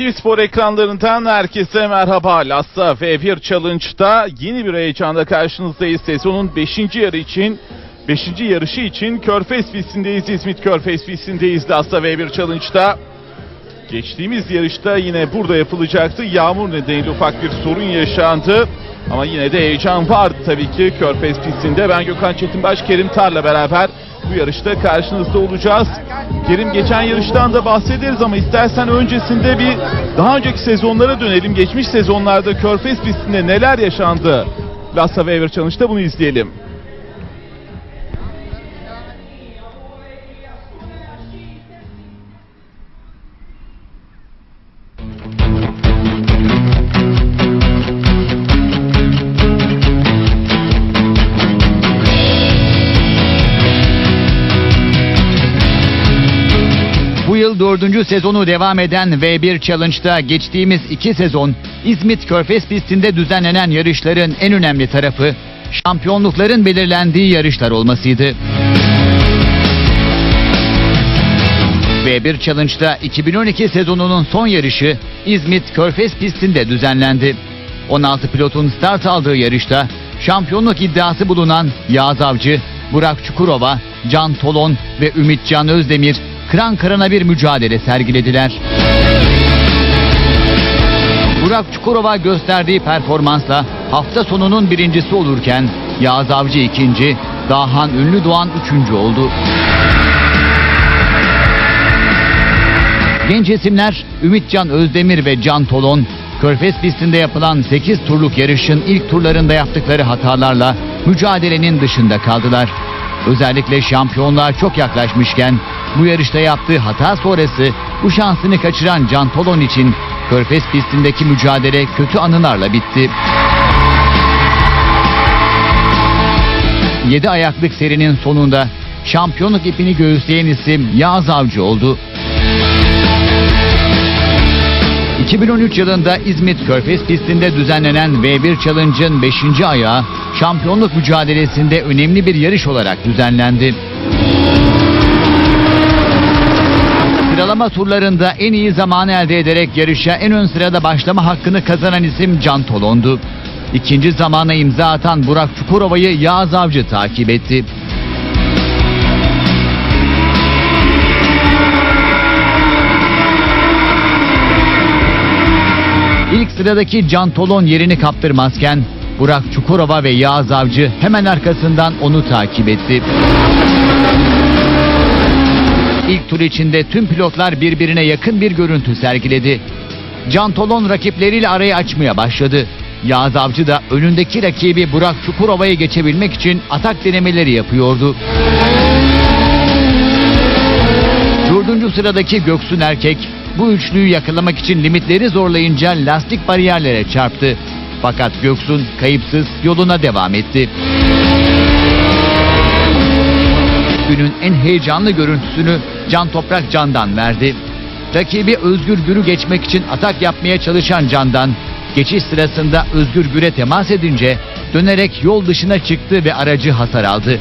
NTV Spor ekranlarından herkese merhaba. Lassa V1 Challenge'da yeni bir heyecanla karşınızdayız. Sezonun 5. yarı için 5. yarışı için Körfez pistindeyiz. İzmit Körfez pistindeyiz Lassa V1 Challenge'da. Geçtiğimiz yarışta yine burada yapılacaktı. Yağmur nedeniyle ufak bir sorun yaşandı. Ama yine de heyecan vardı tabii ki Körfez pistinde. Ben Gökhan Çetinbaş, Kerim Tar'la beraber bu yarışta karşınızda olacağız. Kerim geçen yarıştan da bahsederiz ama istersen öncesinde bir daha önceki sezonlara dönelim. Geçmiş sezonlarda Körfez pistinde neler yaşandı? Lassa Weber Challenge'da bunu izleyelim. Dördüncü sezonu devam eden V1 Challenge'da geçtiğimiz iki sezon İzmit Körfez pistinde düzenlenen yarışların en önemli tarafı şampiyonlukların belirlendiği yarışlar olmasıydı. V1 Challenge'da 2012 sezonunun son yarışı İzmit Körfez pistinde düzenlendi. 16 pilotun start aldığı yarışta şampiyonluk iddiası bulunan Yağız Avcı, Burak Çukurova, Can Tolon ve Ümitcan Özdemir kıran kırana bir mücadele sergilediler. Burak Çukurova gösterdiği performansla hafta sonunun birincisi olurken Yağız Avcı ikinci, Dahan Ünlü Doğan üçüncü oldu. Genç isimler Ümitcan Özdemir ve Can Tolon, Körfez pistinde yapılan 8 turluk yarışın ilk turlarında yaptıkları hatalarla mücadelenin dışında kaldılar. Özellikle şampiyonluğa çok yaklaşmışken bu yarışta yaptığı hata sonrası bu şansını kaçıran Can Tolon için Körfez pistindeki mücadele kötü anılarla bitti. 7 ayaklık serinin sonunda şampiyonluk ipini göğüsleyen isim Yağız Avcı oldu. 2013 yılında İzmit Körfez pistinde düzenlenen V1 Challenge'ın 5. ayağı şampiyonluk mücadelesinde önemli bir yarış olarak düzenlendi. Sıralama turlarında en iyi zamanı elde ederek yarışa en ön sırada başlama hakkını kazanan isim Can Tolon'du. İkinci zamana imza atan Burak Çukurova'yı Yağız Avcı takip etti. İlk sıradaki Can Tolon yerini kaptırmazken Burak Çukurova ve Yağız Avcı hemen arkasından onu takip etti. İlk tur içinde tüm pilotlar birbirine yakın bir görüntü sergiledi. Can Tolon rakipleriyle arayı açmaya başladı. Yağız Avcı da önündeki rakibi Burak Çukurova'yı geçebilmek için atak denemeleri yapıyordu. Dördüncü sıradaki Göksun Erkek bu üçlüyü yakalamak için limitleri zorlayınca lastik bariyerlere çarptı. Fakat Göksun kayıpsız yoluna devam etti. Günün en heyecanlı görüntüsünü Can Toprak Can'dan verdi. Rakibi Özgür Gür'ü geçmek için atak yapmaya çalışan Can'dan geçiş sırasında Özgür Gür'e temas edince dönerek yol dışına çıktı ve aracı hasar aldı.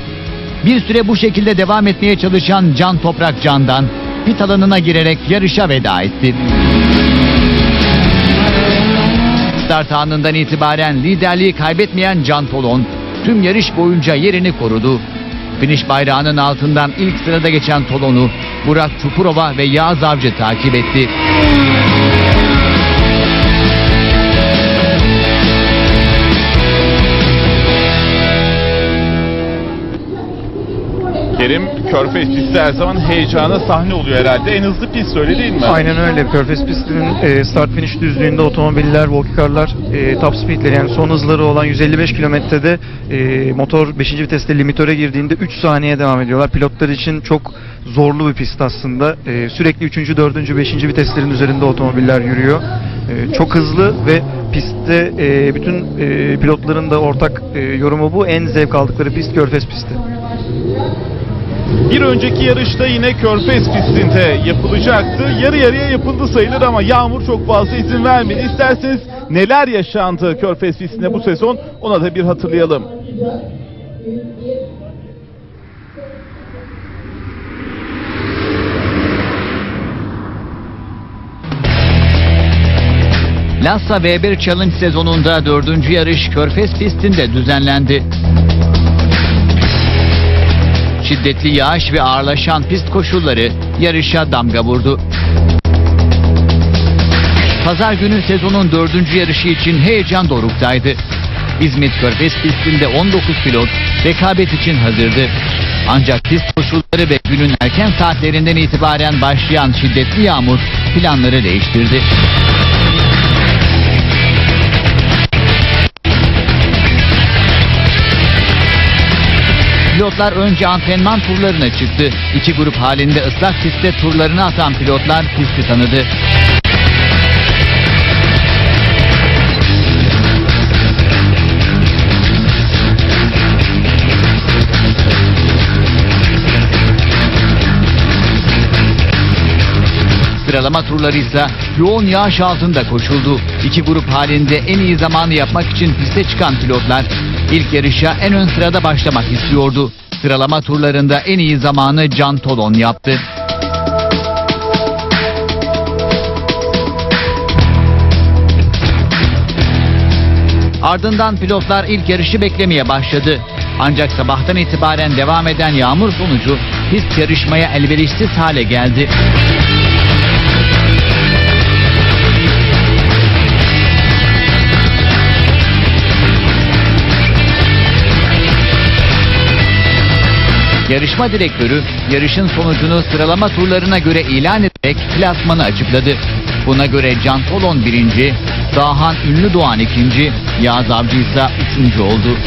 Bir süre bu şekilde devam etmeye çalışan Can Toprak Can'dan pit alanına girerek yarışa veda etti. Start anından itibaren liderliği kaybetmeyen Can Tolon tüm yarış boyunca yerini korudu. Finish bayrağının altından ilk sırada geçen Tolon'u Burak Çukurova ve Yağız Avcı takip etti. Körfez pisti her zaman heyecana sahne oluyor herhalde. En hızlı pist öyle değil mi? Aynen öyle. Körfez pistinin e, start finish düzlüğünde otomobiller, walkie-car'lar e, top speedleri yani son hızları olan 155 kilometrede e, motor 5. viteste limitöre girdiğinde 3 saniye devam ediyorlar. Pilotlar için çok zorlu bir pist aslında. E, sürekli 3. 4. 5. viteslerin üzerinde otomobiller yürüyor. Çok hızlı ve pistte bütün pilotların da ortak yorumu bu. En zevk aldıkları pist Körfez pisti. Bir önceki yarışta yine Körfez pistinde yapılacaktı. Yarı yarıya yapıldı sayılır ama yağmur çok fazla izin vermedi. İsterseniz neler yaşandı Körfez pistinde bu sezon ona da bir hatırlayalım. Lassa V1 Challenge sezonunda dördüncü yarış Körfez pistinde düzenlendi. Şiddetli yağış ve ağırlaşan pist koşulları yarışa damga vurdu. Pazar günü sezonun dördüncü yarışı için heyecan doruktaydı. İzmit Körfez pistinde 19 pilot rekabet için hazırdı. Ancak pist koşulları ve günün erken saatlerinden itibaren başlayan şiddetli yağmur planları değiştirdi. Pilotlar önce antrenman turlarına çıktı. İki grup halinde ıslak pistte turlarını atan pilotlar pisti tanıdı. Sıralama turları ise yoğun yağış altında koşuldu. İki grup halinde en iyi zamanı yapmak için piste çıkan pilotlar ilk yarışa en ön sırada başlamak istiyordu. Sıralama turlarında en iyi zamanı Can Tolon yaptı. Ardından pilotlar ilk yarışı beklemeye başladı. Ancak sabahtan itibaren devam eden yağmur sonucu pist yarışmaya elverişsiz hale geldi. Yarışma direktörü yarışın sonucunu sıralama turlarına göre ilan ederek klasmanı açıkladı. Buna göre Can Tolon birinci, Dahan Ünlü Doğan ikinci, Yağız Avcı ise üçüncü oldu.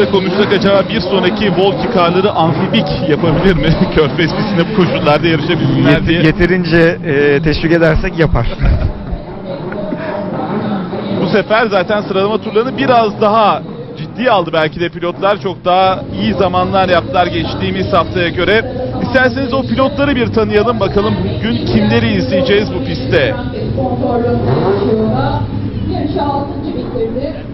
Işık'la konuşsak acaba bir sonraki Volki karları amfibik yapabilir mi? Körfez pistinde bu koşullarda yarışabilsinler diye. Yet- yeterince e, teşvik edersek yapar. Bu sefer zaten sıralama turlarını biraz daha ciddiye aldı belki de pilotlar. Çok daha iyi zamanlar yaptılar geçtiğimiz haftaya göre. İsterseniz o pilotları bir tanıyalım bakalım bugün kimleri izleyeceğiz bu pistte. Yarışı 6. bitirdi.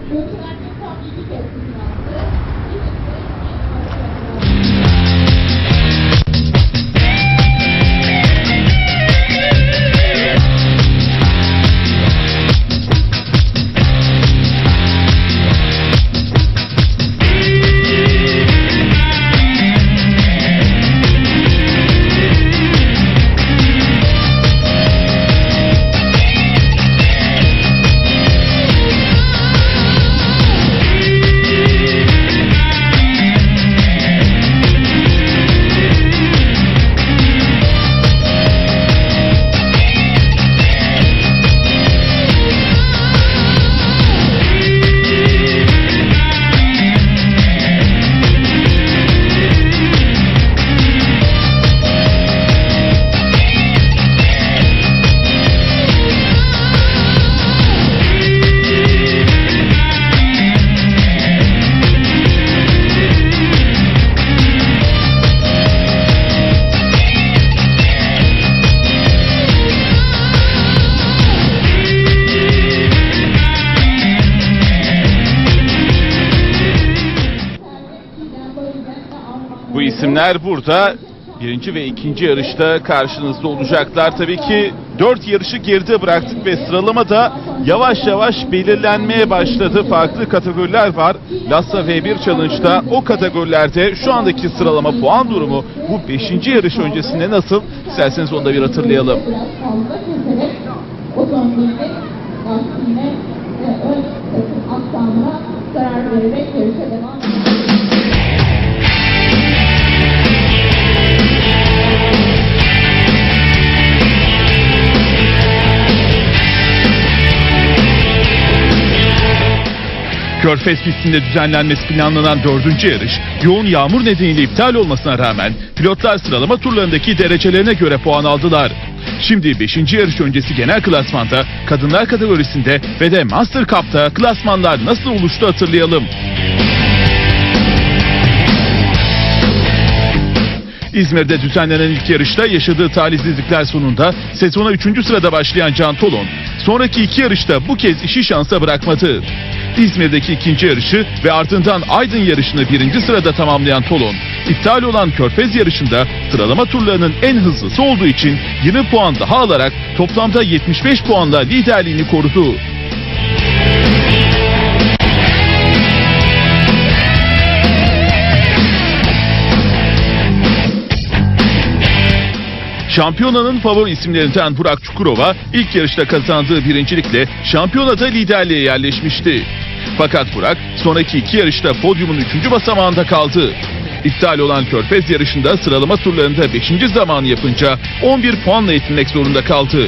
İsimler burada birinci ve ikinci yarışta karşınızda olacaklar. Tabii ki dört yarışı geride bıraktık ve sıralamada yavaş yavaş belirlenmeye başladı. Farklı kategoriler var. Lassa V1 Challenge'da o kategorilerde şu andaki sıralama puan durumu bu beşinci yarış öncesinde nasıl? İsterseniz onu da bir hatırlayalım. Ön takım. Körfez pistinde düzenlenmesi planlanan dördüncü yarış yoğun yağmur nedeniyle iptal olmasına rağmen pilotlar sıralama turlarındaki derecelerine göre puan aldılar. Şimdi 5. yarış öncesi genel klasmanda kadınlar kategorisinde ve de Master Cup'ta klasmanlar nasıl oluştu hatırlayalım. İzmir'de düzenlenen ilk yarışta yaşadığı talihsizlikler sonunda sezona 3. sırada başlayan Can Tolon sonraki iki yarışta bu kez işi şansa bırakmadı. İzmir'deki ikinci yarışı ve ardından Aydın yarışını birinci sırada tamamlayan Tolon, iptal olan Körfez yarışında sıralama turlarının en hızlısı olduğu için 20 puan daha alarak toplamda 75 puanla liderliğini korudu. Şampiyonanın favori isimlerinden Burak Çukurova ilk yarışta kazandığı birincilikle şampiyonada liderliğe yerleşmişti. Fakat Burak sonraki iki yarışta podyumun üçüncü basamağında kaldı. İptal olan Körfez yarışında sıralama turlarında 5. zaman yapınca 11 puanla yetinmek zorunda kaldı.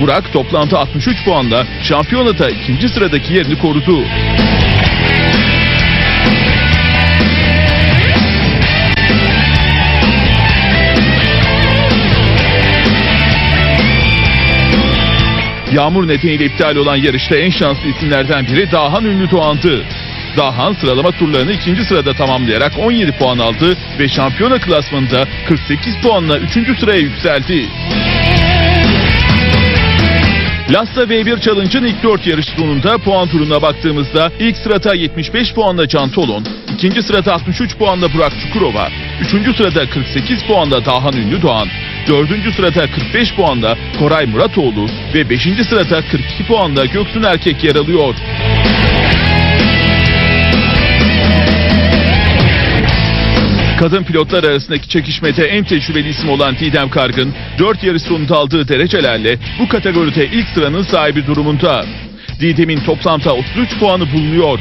Burak toplamda 63 puanla şampiyonada ikinci sıradaki yerini korudu. Yağmur nedeniyle iptal olan yarışta en şanslı isimlerden biri Dahan Ünlü Doğan'dı. Dahan sıralama turlarını ikinci sırada tamamlayarak 17 puan aldı ve şampiyona klasmanında 48 puanla 3. sıraya yükseldi. Lasta V1 Challenge'ın ilk 4 yarış sonunda puan turuna baktığımızda ilk sırada 75 puanla Can Tolon, ikinci sırada 63 puanla Burak Çukurova, üçüncü sırada 48 puanla Dahan Ünlü Doğan, dördüncü sırada 45 puanla Koray Muratoğlu ve beşinci sırada 42 puanla Göksun Erkek yer alıyor. Kadın pilotlar arasındaki çekişmede en tecrübeli isim olan Didem Kargın, 4 yarış sonunda aldığı derecelerle bu kategoride ilk sıranın sahibi durumunda. Didem'in toplamda 33 puanı bulunuyor.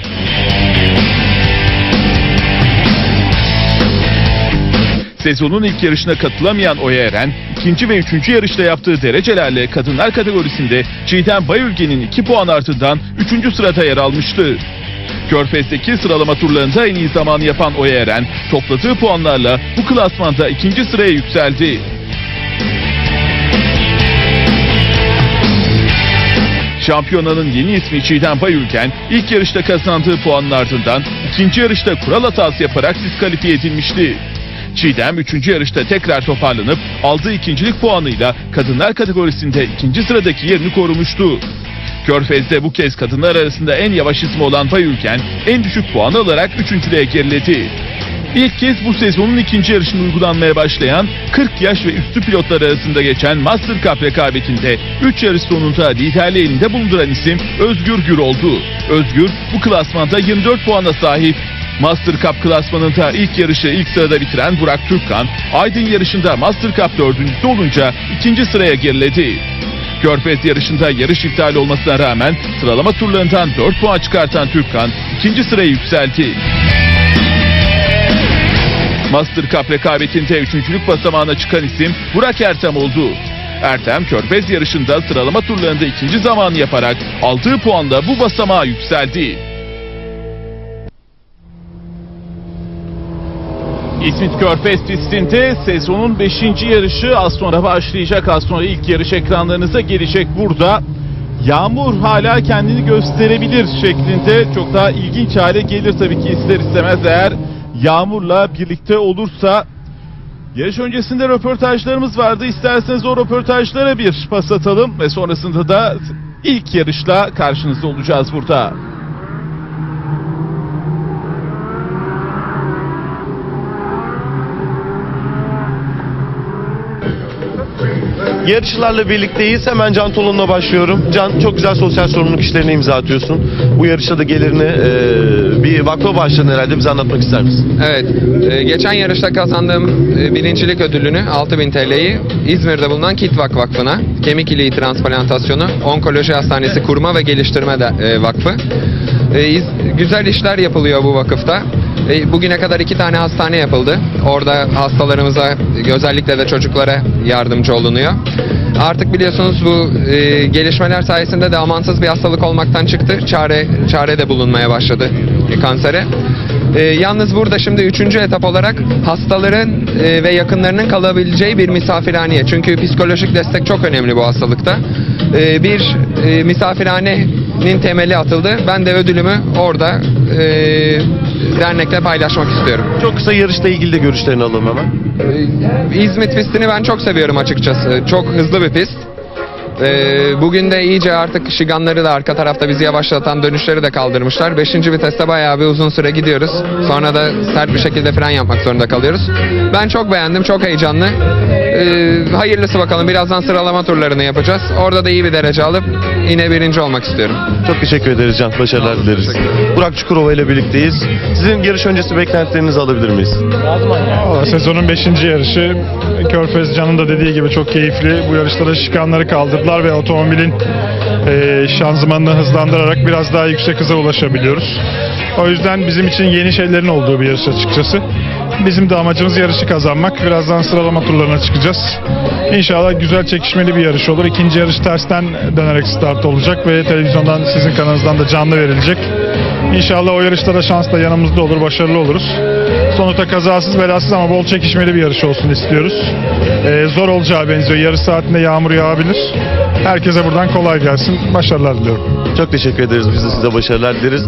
Sezonun ilk yarışına katılamayan Oya Eren, ikinci ve üçüncü yarışta yaptığı derecelerle kadınlar kategorisinde Çiğdem Bayülgen'in 2 puan ardından 3. sırada yer almıştı. Körfez'deki sıralama turlarında en iyi zamanı yapan Oya Eren, topladığı puanlarla bu klasmanda ikinci sıraya yükseldi. Şampiyonanın yeni ismi Çiğdem Bayülgen ilk yarışta kazandığı puanın ardından ikinci yarışta kural hatası yaparak diskalifiye edilmişti. Çiğdem 3. yarışta tekrar toparlanıp aldığı ikincilik puanıyla kadınlar kategorisinde ikinci sıradaki yerini korumuştu. Körfez'de bu kez kadınlar arasında en yavaş ismi olan Bayülken en düşük puanı alarak üçüncülüğe geriledi. İlk kez bu sezonun ikinci yarışını uygulanmaya başlayan 40 yaş ve üstü pilotlar arasında geçen Master Cup rekabetinde 3 yarış sonunda liderliği elinde bulunduran isim Özgür Gür oldu. Özgür bu klasmanda 24 puana sahip. Master Cup klasmanında ilk yarışı ilk sırada bitiren Burak Türkkan, Aydın yarışında Master Cup dördüncüsü olunca ikinci sıraya geriledi. Körfez yarışında yarış iptal olmasına rağmen sıralama turlarından 4 puan çıkartan Türkkan ikinci sıraya yükseldi. Master Cup rekabetinde üçüncülük basamağına çıkan isim Burak Ertem oldu. Ertem Körfez yarışında sıralama turlarında ikinci zamanı yaparak aldığı puanla bu basamağa yükseldi. İzmit Körfez pistinde sezonun 5. yarışı az sonra başlayacak. Az sonra ilk yarış ekranlarınıza gelecek burada. Yağmur hala kendini gösterebilir şeklinde çok daha ilginç hale gelir tabii ki ister istemez eğer yağmurla birlikte olursa. Yarış öncesinde röportajlarımız vardı. İsterseniz o röportajlara bir pas atalım ve sonrasında da ilk yarışla karşınızda olacağız burada. Yarışlarla birlikteyiz. Hemen Can Tolun'la başlıyorum. Can çok güzel sosyal sorumluluk işlerine imza atıyorsun. Bu yarışta da gelirini e, bir vakfa başladın herhalde. Bize anlatmak ister misin? Evet, e, geçen yarışta kazandığım e, birincilik ödülünü 6000 TL'yi İzmir'de bulunan Kitvak Vakfı'na, kemik iliği transplantasyonu, onkoloji hastanesi kurma ve geliştirme de, e, vakfı. E, iz- güzel işler yapılıyor bu vakıfta. E, bugüne kadar iki tane hastane yapıldı. Orada hastalarımıza, özellikle de çocuklara yardımcı olunuyor. Artık biliyorsunuz bu e, gelişmeler sayesinde de amansız bir hastalık olmaktan çıktı. Çare çare de bulunmaya başladı e, kansere. Ee, yalnız burada şimdi üçüncü etap olarak hastaların e, ve yakınlarının kalabileceği bir misafirhaneye. Çünkü psikolojik destek çok önemli bu hastalıkta. Ee, bir e, misafirhanenin temeli atıldı. Ben de ödülümü orada e, dernekle paylaşmak istiyorum. Çok kısa yarışla ilgili de görüşlerini alalım hemen. Ee, İzmit pistini ben çok seviyorum açıkçası. Çok hızlı bir pist. Ee, bugün de iyice artık şiganları da arka tarafta bizi yavaşlatan dönüşleri de kaldırmışlar. Beşinci viteste bayağı bir uzun süre gidiyoruz. Sonra da sert bir şekilde fren yapmak zorunda kalıyoruz. Ben çok beğendim, çok heyecanlı. Ee, hayırlısı bakalım. Birazdan sıralama turlarını yapacağız. Orada da iyi bir derece alıp yine birinci olmak istiyorum. Çok teşekkür ederiz Can. Başarılar dileriz. Burak Çukurova ile birlikteyiz. Sizin yarış öncesi beklentilerinizi alabilir miyiz? Valla Sezonun 5. yarışı Körfez Can'ın da dediği gibi çok keyifli. Bu yarışta şikanları kaldırdılar ve otomobilin e, şanzımanını hızlandırarak biraz daha yüksek hıza ulaşabiliyoruz. O yüzden bizim için yeni şeylerin olduğu bir yarış açıkçası. Bizim de amacımız yarışı kazanmak. Birazdan sıralama turlarına çıkacağız. İnşallah güzel çekişmeli bir yarış olur. İkinci yarış tersten dönerek start olacak ve televizyondan sizin kanalınızdan da canlı verilecek. İnşallah o yarışta da şans da yanımızda olur, başarılı oluruz. Sonuçta kazasız belasız ama bol çekişmeli bir yarış olsun istiyoruz. Ee, zor olacağı benziyor. Yarış saatinde yağmur yağabilir. Herkese buradan kolay gelsin. Başarılar diliyorum. Çok teşekkür ederiz. Biz de size başarılar dileriz.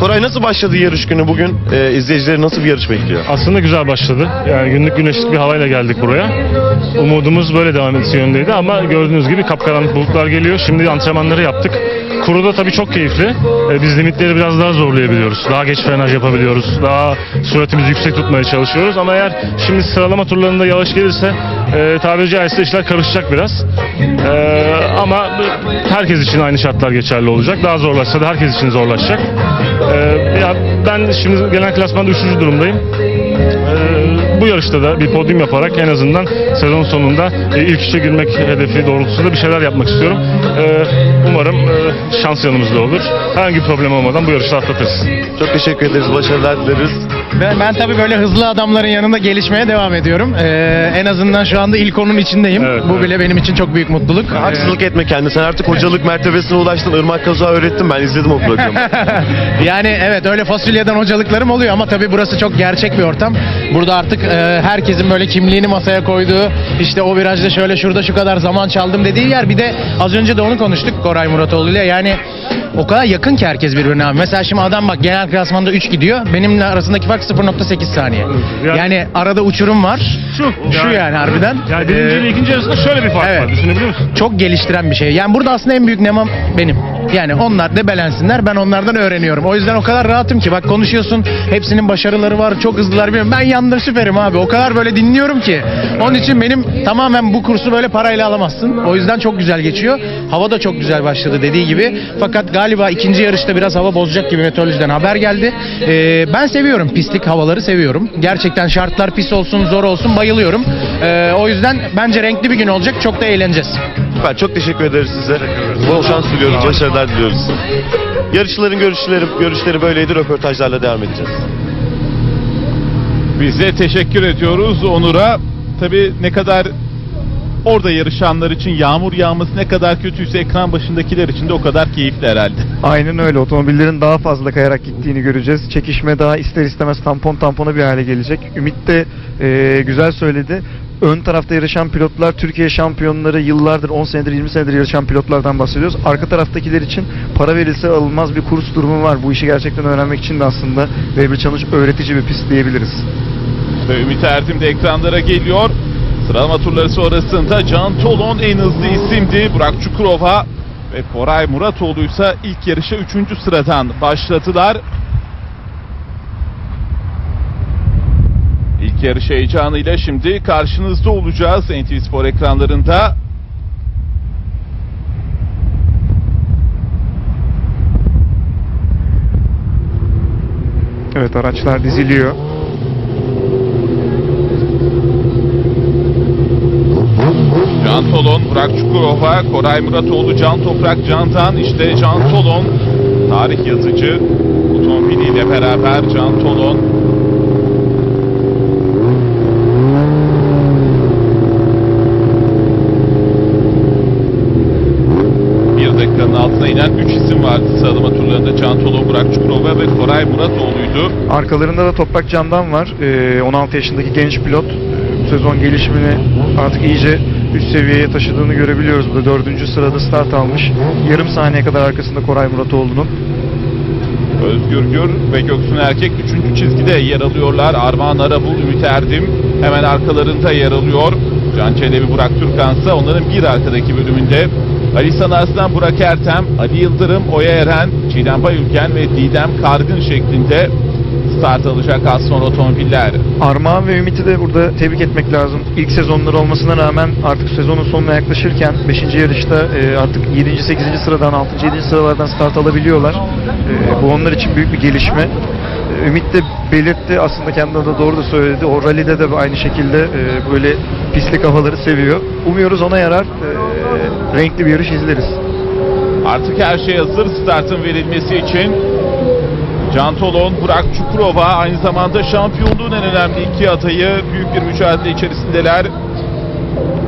Koray nasıl başladı yarış günü bugün? Ee, izleyicileri nasıl bir yarış bekliyor? Aslında güzel başladı. Yani günlük güneşlik bir havayla geldik buraya. Umudumuz böyle devam etmesi yönündeydi ama gördüğünüz gibi kapkaranlık bulutlar geliyor. Şimdi antrenmanları yaptık. Kuruda tabii çok keyifli. Ee, Biz limitleri biraz daha zorlayabiliyoruz. Daha geç frenaj yapabiliyoruz. Daha süratimizi yüksek tutmaya çalışıyoruz. Ama eğer şimdi sıralama turlarında yavaş gelirse e, tabiri caizse işler karışacak biraz. Ee, ama herkes için aynı şartlar geçerli olacak. Daha zorlaşsa da herkes için zorlaşacak. Ee, ya ben şimdi genel klasmanda 3. durumdayım. Ee, bu yarışta da bir podyum yaparak en azından sezon sonunda e, ilk üçe girmek hedefi doğrultusunda bir şeyler yapmak istiyorum. Ee, umarım e, şans yanımızda olur. Herhangi bir problem olmadan bu yarışı atlatırız. Çok teşekkür ederiz. Başarılar dileriz. Ben, ben tabii böyle hızlı adamların yanında gelişmeye devam ediyorum. Ee, en azından şu anda ilk onun içindeyim. Evet, Bu evet. bile benim için çok büyük mutluluk. Haksızlık etme kendine. Sen artık hocalık mertebesine ulaştın. Irmak Kaza öğrettim. Ben izledim o programı. Ee, yani evet öyle fasulyeden hocalıklarım oluyor ama tabii burası çok gerçek bir ortam. Burada artık e, herkesin böyle kimliğini masaya koyduğu, işte o virajda şöyle şurada şu kadar zaman çaldım dediği yer. Bir de az önce de onu konuştuk Koray Muratoğlu ile. Yani o kadar yakın ki herkes birbirine abi. Mesela şimdi adam bak genel klasmanda 3 gidiyor. Benimle arasındaki fark 0.8 saniye. Yani- Yani arada uçurum var. Şu, Şu yani harbiden. Yani birinci Ee, ile ikinci arasında şöyle bir fark evet. var. Düşünebiliyor musun? çok geliştiren bir şey. Yani burada aslında en büyük nemam benim. Yani onlar debelensinler ben onlardan öğreniyorum. O yüzden o kadar rahatım ki bak konuşuyorsun hepsinin başarıları var çok hızlılar bilmiyorum. Ben yanında süperim abi o kadar böyle dinliyorum ki. Onun için benim tamamen bu kursu böyle parayla alamazsın. O yüzden çok güzel geçiyor. Hava da çok güzel başladı dediği gibi. Fakat galiba ikinci yarışta biraz hava bozacak gibi meteorolojiden haber geldi. Ee, ben seviyorum pislik havaları seviyorum. Gerçekten şartlar pis olsun zor olsun bayılıyorum. Ee, o yüzden bence renkli bir gün olacak çok da eğleneceğiz. Süper. Çok teşekkür ederiz size. Bol şans diliyoruz. Başarılar diliyoruz. Yarışçıların görüşleri, görüşleri böyleydi. Röportajlarla devam edeceğiz. Biz de teşekkür ediyoruz Onur'a. Tabii ne kadar orada yarışanlar için yağmur yağması ne kadar kötüyse ekran başındakiler için de o kadar keyifli herhalde. Aynen öyle. Otomobillerin daha fazla kayarak gittiğini göreceğiz. Çekişme daha ister istemez tampon tampona bir hale gelecek. Ümit de e, güzel söyledi. Ön tarafta yarışan pilotlar Türkiye şampiyonları yıllardır 10 senedir 20 senedir yarışan pilotlardan bahsediyoruz. Arka taraftakiler için para verilse alınmaz bir kurs durumu var. Bu işi gerçekten öğrenmek için de aslında Weber Challenge öğretici bir pist diyebiliriz. Ve Ümit Erdim de ekranlara geliyor. Sıralama turları sonrasında Can Tolon en hızlı isimdi. Burak Çukurova ve Koray Muratoğlu ise ilk yarışa 3. sıradan başladılar. İlk yarış heyecanıyla şimdi karşınızda olacağız NTV Spor ekranlarında. Evet araçlar diziliyor. Can Tolon, Burak Çukurova, Koray Muratoğlu, Can Toprak, Cantan. işte Can Tolon, tarih yazıcı. Otomobiliyle beraber Can Tolon. Bir dakikanın altına inen 3 isim vardı sıralama turlarında. Can Tolon, Burak Koray Muratoğlu'ydu. Arkalarında da Toprak Candan var. Ee, 16 yaşındaki genç pilot. Ee, Bu sezon gelişimini artık iyice üst seviyeye taşıdığını görebiliyoruz. Burada dördüncü sırada start almış. Yarım saniye kadar arkasında Koray Muratoğlu'nun. Özgür Gür ve Göksun Erkek 3. çizgide yer alıyorlar. Armağan Arabul, Ümit Erdim hemen arkalarında yer alıyor. Can Çelebi, Burak Türkansa onların bir arkadaki bölümünde. Ali Sanarslan, Burak Ertem, Ali Yıldırım, Oya Eren, Çiğdem Bayülken ve Didem Kargın şeklinde start alacak az sonra otomobiller. Armağan ve Ümit'i de burada tebrik etmek lazım. İlk sezonları olmasına rağmen artık sezonun sonuna yaklaşırken 5. yarışta e, artık 7. 8. sıradan 6. 7. sıralardan start alabiliyorlar. E, bu onlar için büyük bir gelişme. Ümit de belirtti aslında kendi adı doğru da söyledi. O rallide de aynı şekilde e, böyle pislik havaları seviyor. Umuyoruz ona yarar. E, renkli bir yarış izleriz. Artık her şey hazır startın verilmesi için. Can Tolon, Burak Çukurova aynı zamanda şampiyonluğun en önemli iki adayı büyük bir mücadele içerisindeler.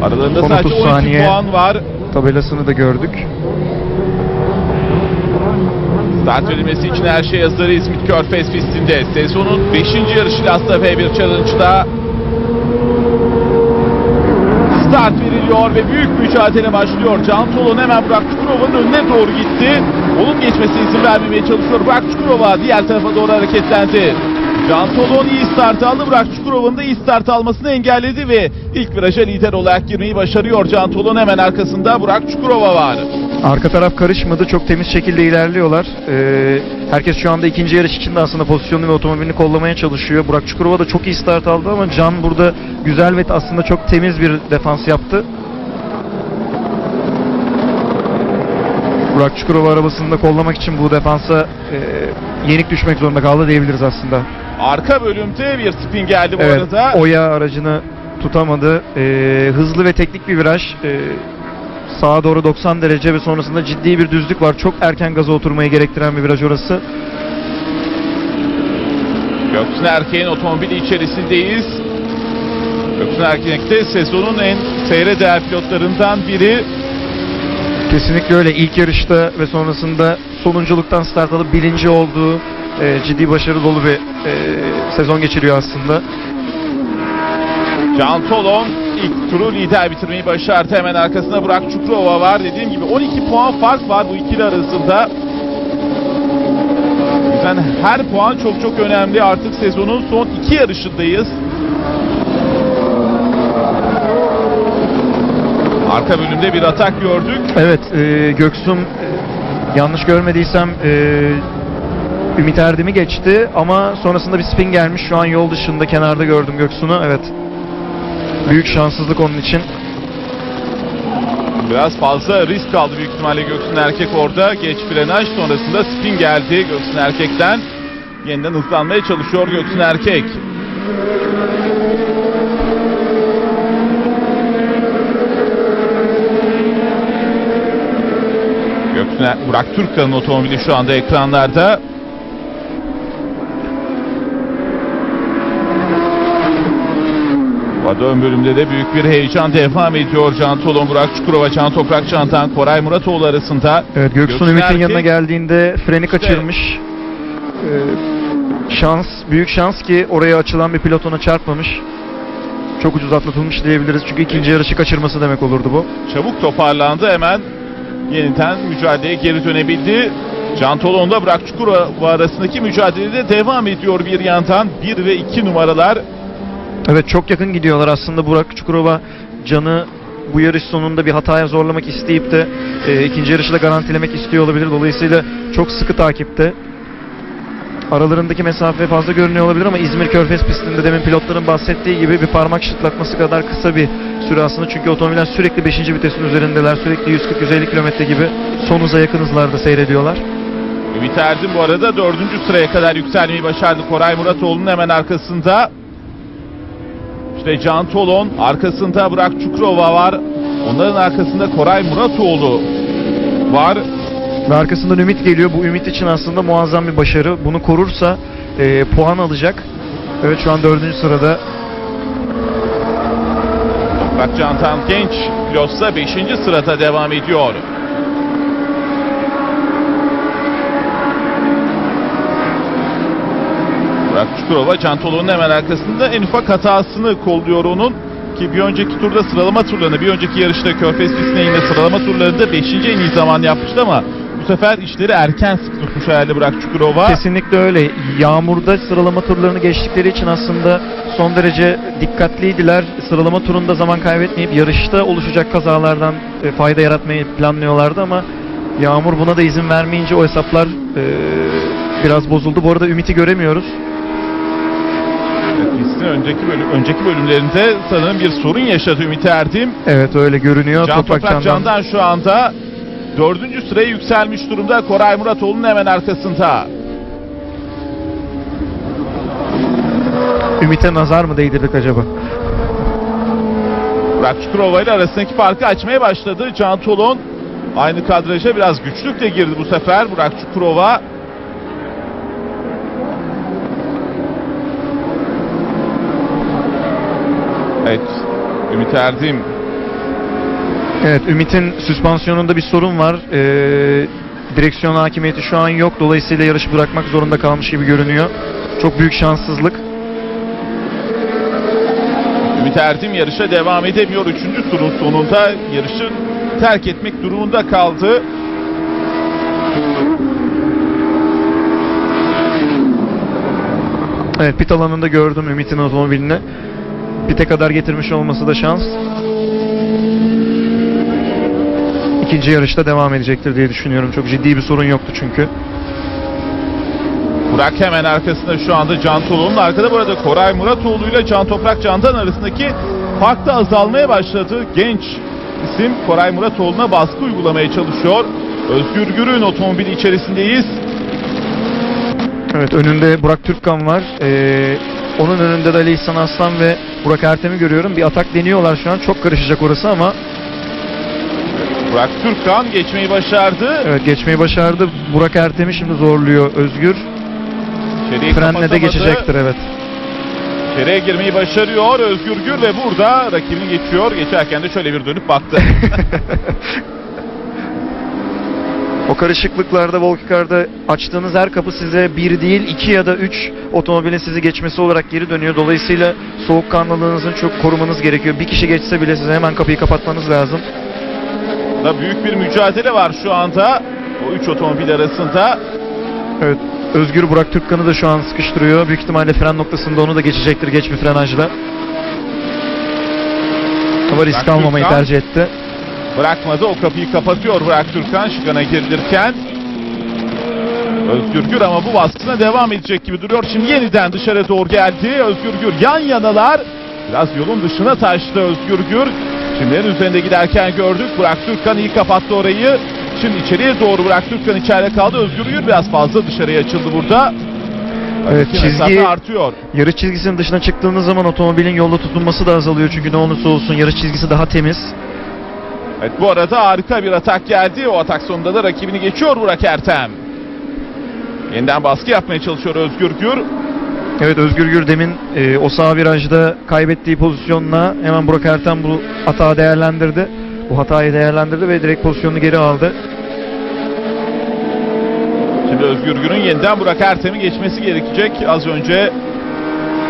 Aralarında Son sadece 30 12 saniye. puan var. Tabelasını da gördük. Start verilmesi için her şey hazır İzmit Körfez pistinde. Sezonun 5. yarışı Lasta F1 Challenge'da start veriliyor ve büyük mücadele başlıyor. Can Tolon hemen Burak Çukurova'nın önüne doğru gitti. Onun geçmesine izin vermemeye çalışıyor. Burak Çukurova diğer tarafa doğru hareketlendi. Can Tolon iyi start aldı. Burak Çukurova'nın da iyi start almasını engelledi ve ilk viraja lider olarak girmeyi başarıyor. Can Tolon hemen arkasında Burak Çukurova var. Arka taraf karışmadı. Çok temiz şekilde ilerliyorlar. Ee, herkes şu anda ikinci yarış içinde aslında pozisyonunu ve otomobilini kollamaya çalışıyor. Burak Çukurova da çok iyi start aldı ama Can burada güzel ve aslında çok temiz bir defans yaptı. Burak Çukurova arabasını da kollamak için bu defansa e, yenik düşmek zorunda kaldı diyebiliriz aslında. Arka bölümde bir spin geldi bu Evet, arada. Oya aracını tutamadı. Ee, hızlı ve teknik bir viraj. Ee, sağa doğru 90 derece ve sonrasında ciddi bir düzlük var. Çok erken gaza oturmayı gerektiren bir viraj orası. Göksun Erkek'in otomobili içerisindeyiz. Göksun Erkek de sezonun en seyre değer pilotlarından biri. Kesinlikle öyle. İlk yarışta ve sonrasında sonunculuktan start alıp birinci olduğu e, ciddi başarı dolu bir e, sezon geçiriyor aslında. Can Tolon ilk turu lider bitirmeyi başardı. Hemen arkasında Burak Çukurova var. Dediğim gibi 12 puan fark var bu ikili arasında. Yüzden her puan çok çok önemli. Artık sezonun son iki yarışındayız. Arka bölümde bir atak gördük. Evet, e, Göksum e, yanlış görmediysem e, Ümit Erdem'i geçti ama sonrasında bir spin gelmiş. Şu an yol dışında kenarda gördüm Göksun'u. Evet. Büyük şanssızlık onun için. Biraz fazla risk aldı büyük ihtimalle Göksun Erkek orada. Geç frenaj sonrasında spin geldi Göksun Erkek'ten. Yeniden hızlanmaya çalışıyor Göksun Erkek. Göksun Er- Burak Türkkan'ın otomobili şu anda ekranlarda. Arada ön bölümde de büyük bir heyecan devam ediyor. Can Tolon, Burak Çukurova, Can Toprak, Cantan, Koray Muratoğlu arasında. Evet Göksun, Ümit'in yanına geldiğinde freni kaçırmış. Ee, şans, büyük şans ki oraya açılan bir pilot ona çarpmamış. Çok ucuz atlatılmış diyebiliriz. Çünkü ikinci yarışı kaçırması demek olurdu bu. Çabuk toparlandı hemen. Yeniden mücadeleye geri dönebildi. Can Tolon'da Burak Çukurova arasındaki mücadelede devam ediyor bir yandan. 1 ve 2 numaralar. Evet çok yakın gidiyorlar aslında Burak Çukurova Can'ı bu yarış sonunda bir hataya zorlamak isteyip de e, ikinci yarışı da garantilemek istiyor olabilir. Dolayısıyla çok sıkı takipte. Aralarındaki mesafe fazla görünüyor olabilir ama İzmir Körfez pistinde demin pilotların bahsettiği gibi bir parmak şıklatması kadar kısa bir süre aslında. Çünkü otomobiller sürekli 5. vitesin üzerindeler. Sürekli 140-150 kilometre gibi son hıza yakın hızlarda seyrediyorlar. Ümit Erdin bu arada dördüncü sıraya kadar yükselmeyi başardı. Koray Muratoğlu'nun hemen arkasında. İşte Can Tolon arkasında Burak Çukurova var. Onların arkasında Koray Muratoğlu var. Ve arkasından Ümit geliyor. Bu Ümit için aslında muazzam bir başarı. Bunu korursa e, puan alacak. Evet şu an dördüncü sırada. Toprak Cantan genç pilotsa 5. sırada devam ediyor. Çukurova Can Tolon'un hemen arkasında en ufak hatasını kolluyor onun. Ki bir önceki turda sıralama turlarını, bir önceki yarışta Körfez pistine sıralama turlarında 5. en iyi zaman yapmıştı ama bu sefer işleri erken sık tutmuş herhalde Burak Çukurova. Kesinlikle öyle. Yağmurda sıralama turlarını geçtikleri için aslında son derece dikkatliydiler. Sıralama turunda zaman kaybetmeyip yarışta oluşacak kazalardan e, fayda yaratmayı planlıyorlardı ama yağmur buna da izin vermeyince o hesaplar e, biraz bozuldu. Bu arada Ümit'i göremiyoruz. Pistin önceki, bölüm, önceki bölümlerinde sanırım bir sorun yaşadı Ümit Erdim. Evet öyle görünüyor. Can Toprak Toprak Can'dan şu anda dördüncü sıraya yükselmiş durumda. Koray Muratoğlu'nun hemen arkasında. Ümit'e nazar mı değdirdik acaba? Burak Çukurova ile arasındaki farkı açmaya başladı. Can Tolon aynı kadraja biraz güçlükle girdi bu sefer. Burak Çukurova Evet. Ümit Erdim Evet Ümit'in süspansiyonunda bir sorun var. Ee, direksiyon hakimiyeti şu an yok. Dolayısıyla yarışı bırakmak zorunda kalmış gibi görünüyor. Çok büyük şanssızlık. Ümit Erdim yarışa devam edemiyor. Üçüncü turun sonunda yarışı terk etmek durumunda kaldı. Evet pit alanında gördüm Ümit'in otomobilini. Pite kadar getirmiş olması da şans. İkinci yarışta devam edecektir diye düşünüyorum. Çok ciddi bir sorun yoktu çünkü. Burak hemen arkasında şu anda Can Tolun'un arkada bu arada Koray Muratoğlu ile Can Toprak Can'dan arasındaki fark da azalmaya başladı. Genç isim Koray Muratoğlu'na baskı uygulamaya çalışıyor. Özgür Gür'ün otomobili içerisindeyiz. Evet önünde Burak Türkkan var. Ee, onun önünde de Ali İhsan Aslan ve Burak Ertem'i görüyorum. Bir atak deniyorlar şu an. Çok karışacak orası ama Burak Türkkan geçmeyi başardı. evet geçmeyi başardı. Burak Ertem'i şimdi zorluyor Özgür. İçeriye Frenle de kapatamadı. geçecektir evet. İçeriye girmeyi başarıyor Özgür Gür ve burada rakibini geçiyor. Geçerken de şöyle bir dönüp baktı. O karışıklıklarda Volkikar'da açtığınız her kapı size bir değil iki ya da üç otomobilin sizi geçmesi olarak geri dönüyor. Dolayısıyla soğukkanlılığınızın çok korumanız gerekiyor. Bir kişi geçse bile size hemen kapıyı kapatmanız lazım. da büyük bir mücadele var şu anda. O üç otomobil arasında. Evet. Özgür Burak Türkkan'ı da şu an sıkıştırıyor. Büyük ihtimalle fren noktasında onu da geçecektir geç bir frenajla. Ama risk almamayı tercih etti. Bırakmadı o kapıyı kapatıyor Burak Türkan şıkana girilirken. Özgür Gür ama bu baskısına devam edecek gibi duruyor. Şimdi yeniden dışarı doğru geldi. Özgür Gür yan yanalar. Biraz yolun dışına taştı Özgür Gür. Şimdi en üzerinde giderken gördük. Burak Türkan iyi kapattı orayı. Şimdi içeriye doğru Burak Türkan içeride kaldı. Özgür Gür biraz fazla dışarıya açıldı burada. Evet, çizgi- artıyor. Yarış çizgisinin dışına çıktığınız zaman otomobilin yolda tutunması da azalıyor. Çünkü ne olursa olsun yarış çizgisi daha temiz. Evet bu arada harika bir atak geldi. O atak sonunda da rakibini geçiyor Burak Ertem. Yeniden baskı yapmaya çalışıyor Özgür Gür. Evet Özgür Gürdemin e, o sağ virajda kaybettiği pozisyonla hemen Burak Erten bu hata değerlendirdi. Bu hatayı değerlendirdi ve direkt pozisyonunu geri aldı. Şimdi Özgür Gür'ün yeniden Burak Ertem'i geçmesi gerekecek. Az önce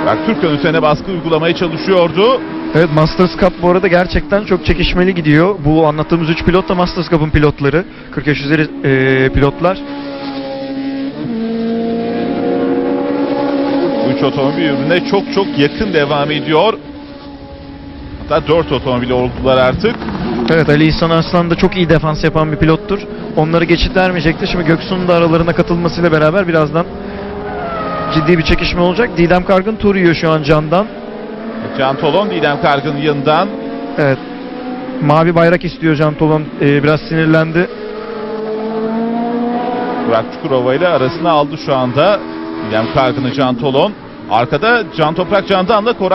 Burak Türkan üzerine baskı uygulamaya çalışıyordu. Evet Masters Cup bu arada gerçekten çok çekişmeli gidiyor. Bu anlattığımız 3 pilot da Masters Cup'ın pilotları. 40 yaş üzeri e, pilotlar. Bu üç otomobil birbirine çok çok yakın devam ediyor. Hatta dört otomobil oldular artık. Evet Ali İhsan Arslan da çok iyi defans yapan bir pilottur. Onları geçit vermeyecektir. Şimdi Göksu'nun da aralarına katılmasıyla beraber birazdan ciddi bir çekişme olacak. Didem Kargın tur yiyor şu an Can'dan. Can Tolon Didem Kargın yanından. Evet. Mavi bayrak istiyor Can Tolon. Ee, biraz sinirlendi. Burak Çukurova ile arasına aldı şu anda. Didem Kargın'ı Can Tolon. Arkada Can Toprak Candan'la Koray